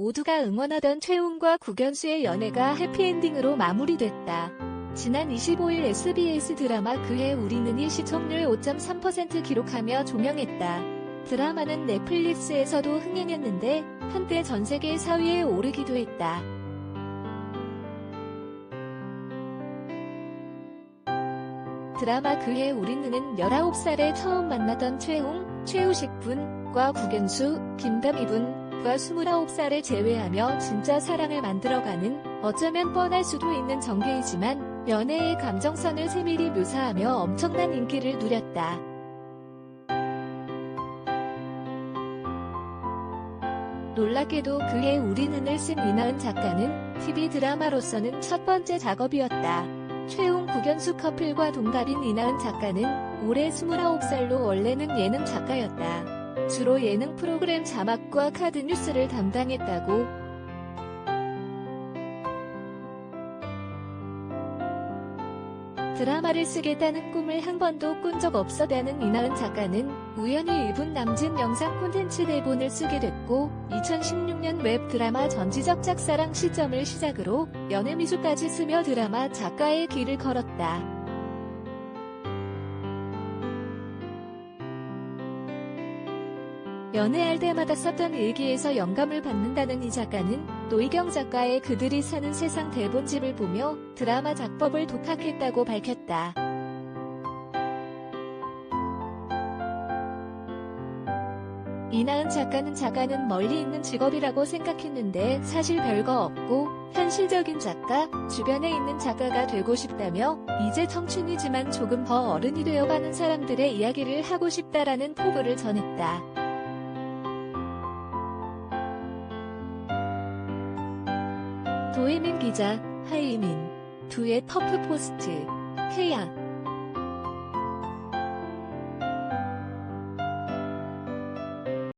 모두가 응원하던 최홍과 구견수의 연애가 해피엔딩으로 마무리됐다. 지난 25일 SBS 드라마 그해 우리는이 시청률 5.3% 기록하며 조명했다. 드라마는 넷플릭스에서도 흥행했는데 한때 전 세계 4위에 오르기도 했다. 드라마 그해 우리는 19살에 처음 만나던 최홍, 최우식 분과 구견수, 김담희 분, 19살과 29살을 제외하며 진짜 사랑을 만들어가는 어쩌면 뻔할 수도 있는 전개이지만 연애의 감정선을 세밀히 묘사하며 엄청난 인기를 누렸다. 놀랍게도 그해 우리눈을 쓴 이나은 작가는 TV 드라마로서는 첫 번째 작업이었다. 최웅 구견수 커플과 동갑인 이나은 작가는 올해 29살로 원래는 예능 작가였다. 주로 예능 프로그램 자막과 카드 뉴스를 담당했다고 드라마를 쓰겠다는 꿈을 한 번도 꾼 적 없었다는 이나은 작가는 우연히 1분 남진 영상 콘텐츠 대본을 쓰게 됐고 2016년 웹 드라마 전지적 짝사랑 시점을 시작으로 연애 미술까지 쓰며 드라마 작가의 길을 걸었다. 연애할 때마다 썼던 일기에서 영감을 받는다는 이 작가는 노희경 작가의 그들이 사는 세상 대본집을 보며 드라마 작법을 독학했다고 밝혔다. 이나은 작가는 작가는 멀리 있는 직업이라고 생각했는데 사실 별거 없고 현실적인 작가, 주변에 있는 작가가 되고 싶다며 이제 청춘이지만 조금 더 어른이 되어가는 사람들의 이야기를 하고 싶다라는 포부를 전했다. 도혜민 기자, 하이민, 두의 터프 포스트, 태양